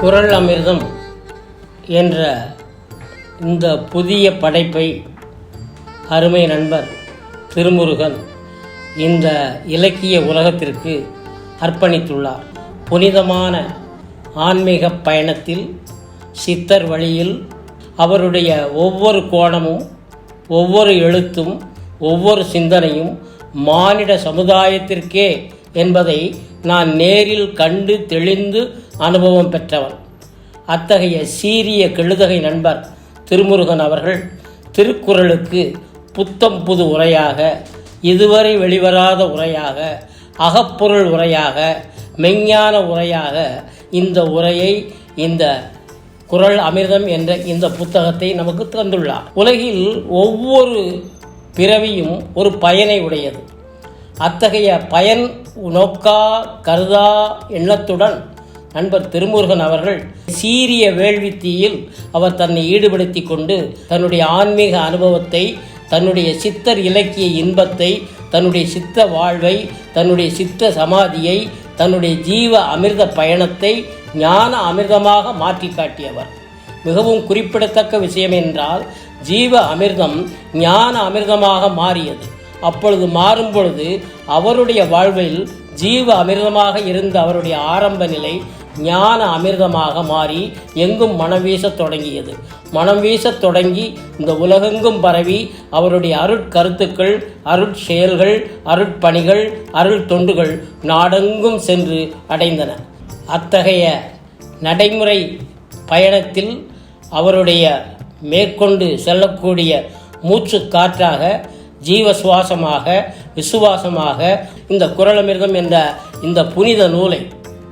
குரல் அமிர்தம் என்ற இந்த புதிய படைப்பை அருமை நண்பர் திருமுருகன் இந்த இலக்கிய உலகத்திற்கு அர்ப்பணித்துள்ளார். புனிதமான ஆன்மீக பயணத்தில் சித்தர் வழியில் அவருடைய ஒவ்வொரு கோணமும் ஒவ்வொரு எழுத்தும் ஒவ்வொரு சிந்தனையும் மானிட சமுதாயத்திற்கே என்பதை நான் நேரில் கண்டு தெளிந்து அனுபவம் பெற்றவர். அத்தகைய சீரிய கெழுதகை நண்பர் திருமுருகன் அவர்கள் திருக்குறளுக்கு புத்தம் புது உரையாக இதுவரை வெளிவராத உரையாக அகப்பொருள் உரையாக மெஞ்ஞான உரையாக இந்த உரையை இந்த குறள் அமிர்தம் என்ற இந்த புத்தகத்தை நமக்கு தந்துள்ளார். உலகில் ஒவ்வொரு பிறவியும் ஒரு பயனை உடையது. அத்தகைய பயன் நோக்கா கருதா எண்ணத்துடன் நண்பர் திருமுருகன் அவர்கள் சீரிய வேள்வித்தீயில் அவர் தன்னை ஈடுபடுத்தி கொண்டு தன்னுடைய ஆன்மீக அனுபவத்தை தன்னுடைய சித்தர் இலக்கிய இன்பத்தை தன்னுடைய சித்த வாழ்வை தன்னுடைய சித்த சமாதியை தன்னுடைய ஜீவ அமிர்த பயணத்தை ஞான அமிர்தமாக மாற்றி காட்டியவர். மிகவும் குறிப்பிடத்தக்க விஷயம் என்றால் ஜீவ அமிர்தம் ஞான அமிர்தமாக மாறியது. அப்பொழுது மாறும் பொழுது அவருடைய வாழ்வில் ஜீவ அமிர்தமாக இருந்த அவருடைய ஆரம்ப நிலை ஞான அமிர்தமாக மாறி எங்கும் மனம் வீசத் தொடங்கியது. மனம் வீசத் தொடங்கி இந்த உலகெங்கும் பரவி அவருடைய அருட்கருத்துக்கள் அருட்செயல்கள் அருட்பணிகள் அருள் தொண்டுகள் நாடெங்கும் சென்று அடைந்தன. அத்தகைய நடைமுறை பயணத்தில் அவருடைய மேற்கொண்டு செல்லக்கூடிய மூச்சு காற்றாக ஜீவ சுவாசமாக விசுவாசமாக இந்த குரலமிர்தம் என்ற இந்த புனித நூலை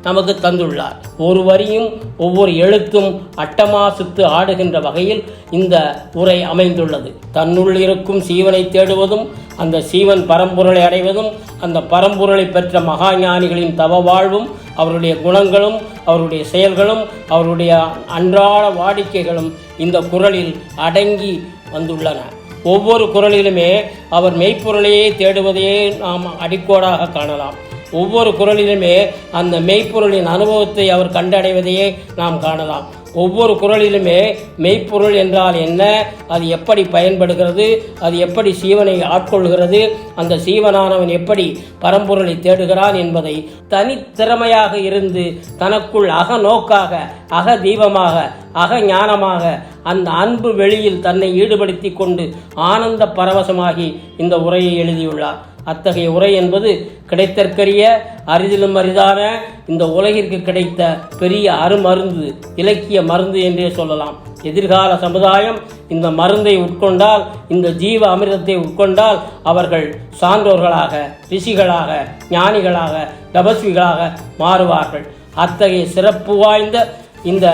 நமக்கு தந்துள்ளார். ஒரு வரியும் ஒவ்வொரு எழுத்தும் அட்டமாசித்து ஆடுகின்ற வகையில் இந்த உரை அமைந்துள்ளது. தன்னுள் இருக்கும் சீவனை தேடுவதும் அந்த சீவன் பரம்பொருளை அடைவதும் அந்த பரம்பொருளை பெற்ற மகா ஞானிகளின் தவ வாழ்வும் அவருடைய குணங்களும் அவருடைய செயல்களும் அவருடைய அன்றாட வாடிக்கைகளும் இந்த குரலில் அடங்கி வந்துள்ளன. ஒவ்வொரு குரலிலுமே அவர் மெய்ப்பொருளையே தேடுவதையே நாம் அடிக்கோடாக காணலாம். ஒவ்வொரு குரலிலுமே அந்த மெய்ப்பொருளின் அனுபவத்தை அவர் கண்டடைவதையே நாம் காணலாம். ஒவ்வொரு குரலிலுமே மெய்ப்பொருள் என்றால் என்ன? அது எப்படி பயன்படுகிறது? அது எப்படி சீவனை ஆட்கொள்கிறது? அந்த சீவனானவன் எப்படி பரம்பொருளை தேடுகிறான் என்பதை தனித்திறமையாக இருந்து தனக்குள் அகநோக்காக அக தீபமாக அக ஞானமாக அந்த அன்பு வெளியில் தன்னை ஈடுபடுத்தி கொண்டு ஆனந்த பரவசமாகி இந்த உரையை எழுதியுள்ளார். அத்தகைய உரை என்பது கிடைத்தற்கரிய அரிதிலும் அரிதான இந்த உலகிற்கு கிடைத்த பெரிய அருமருந்து இலக்கிய மருந்து என்றே சொல்லலாம். எதிர்கால சமுதாயம் இந்த மருந்தை உட்கொண்டால் இந்த ஜீவ அமிர்தத்தை உட்கொண்டால் அவர்கள் சான்றோர்களாக ரிஷிகளாக ஞானிகளாக தபஸ்விகளாக மாறுவார்கள். அத்தகைய சிறப்பு வாய்ந்த இந்த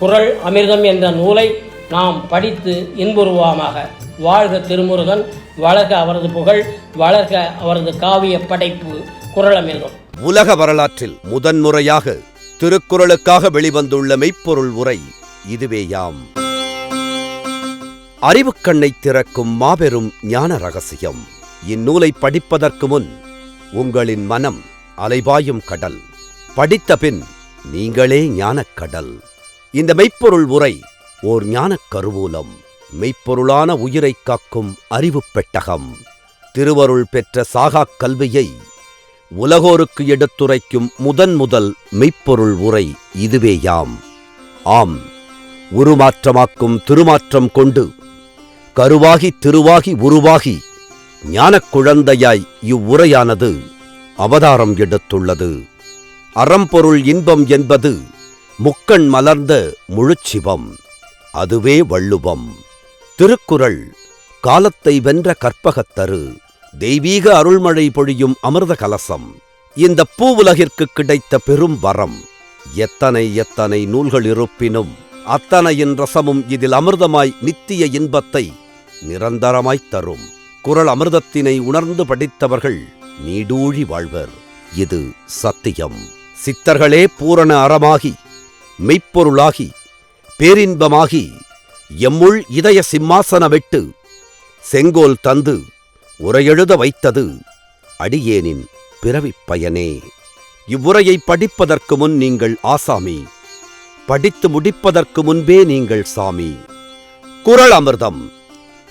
குரல் அமிர்தம் என்ற நூலை நாம் படித்து இன்புருவமாக வாழ்க திருமுருகன் வளர்க அவரது புகழ் வளர்க அவரது காவிய படைப்பு குறளமிர்தம் உலக வரலாற்றில் முதன்முறையாக திருக்குறளுக்காக வெளிவந்துள்ள மெய்ப்பொருள் உரை இதுவேயாம் அறிவுக்கண்ணை திறக்கும் மாபெரும் ஞான ரகசியம். இந்நூலை படிப்பதற்கு முன் உங்களின் மனம் அலைபாயும் கடல். படித்த பின் நீங்களே ஞானக்கடல் இந்த மெய்ப்பொருள் உரை ஓர் ஞானக் கருவூலம் மெய்ப்பொருளான உயிரைக் காக்கும் அறிவுப் பெட்டகம். திருவருள் பெற்ற சாகாக் கல்வியை உலகோருக்கு எடுத்துரைக்கும் முதன் முதல் மெய்ப்பொருள் உரை இதுவேயாம். ஆம் உருமாற்றமாக்கும் திருமாற்றம் கொண்டு கருவாகி திருவாகி உருவாகி ஞானக் குழந்தையாய் இவ்வுரையானது அவதாரம் எடுத்துள்ளது. அறம்பொருள் இன்பம் என்பது முக்கண் மலர்ந்த முழுச்சிவம். அதுவே வள்ளுவம். திருக்குறள் காலத்தை வென்ற கற்பகத்தரு தெய்வீக அருள்மழை பொழியும் அமிர்த கலசம் இந்த பூவுலகிற்கு கிடைத்த பெரும் வரம். எத்தனை எத்தனை நூல்கள் இருப்பினும் அத்தனையின் ரசமும் இதில் அமிர்தமாய் நித்திய இன்பத்தை நிரந்தரமாய்த் தரும். குறள் அமிர்தத்தினை உணர்ந்து படித்தவர்கள் நீடூழி வாழ்வர். இது சத்தியம். சித்தர்களே பூரண அறமாகி மெய்ப்பொருளாகி பேரின்பமாகி எம்முள் இதய சிம்மாசன வெட்டு செங்கோல் தந்து உரையெழுத வைத்தது அடியேனின் பிறவிப் பயனே. இவ்வுரையை படிப்பதற்கு முன் நீங்கள் ஆசாமி. படித்து முடிப்பதற்கு முன்பே நீங்கள் சாமி. குறள் அமிர்தம்.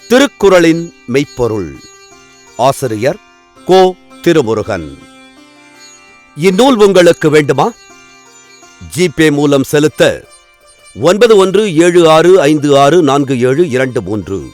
திருக்குறளின் மெய்ப்பொருள். ஆசிரியர் கோ. திருமுருகன். இந்நூல் உங்களுக்கு வேண்டுமா? ஜிபே மூலம் செலுத்த ஒன்பது ஒன்று ஏழு ஆறு ஐந்து ஆறு நான்கு ஏழு இரண்டு மூன்று.